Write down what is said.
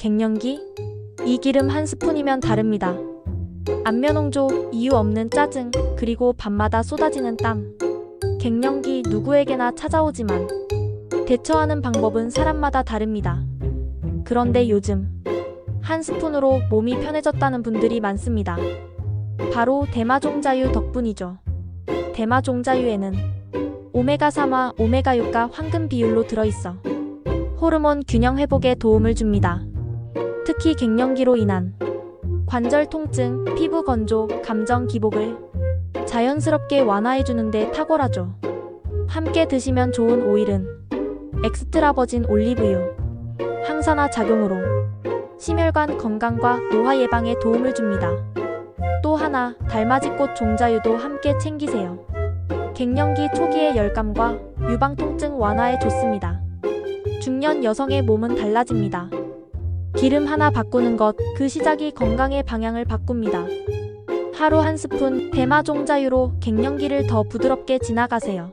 갱년기? 이 기름 한 스푼이면 다릅니다. 안면홍조, 이유 없는 짜증, 그리고 밤마다 쏟아지는 땀. 갱년기 누구에게나 찾아오지만 대처하는 방법은 사람마다 다릅니다. 그런데 요즘 한 스푼으로 몸이 편해졌다는 분들이 많습니다. 바로 대마종자유 덕분이죠. 대마종자유에는 오메가3와 오메가6가 황금 비율로 들어있어 호르몬 균형 회복에 도움을 줍니다. 특히 갱년기로 인한 관절 통증, 피부 건조, 감정 기복을 자연스럽게 완화해주는데 탁월하죠. 함께 드시면 좋은 오일은 엑스트라 버진 올리브유, 항산화 작용으로 심혈관 건강과 노화 예방에 도움을 줍니다. 또 하나, 달맞이꽃 종자유도 함께 챙기세요. 갱년기 초기의 열감과 유방 통증 완화에 좋습니다. 중년 여성의 몸은 달라집니다. 기름 하나 바꾸는 것, 그 시작이 건강의 방향을 바꿉니다. 하루 한 스푼 대마 종자유로 갱년기를 더 부드럽게 지나가세요.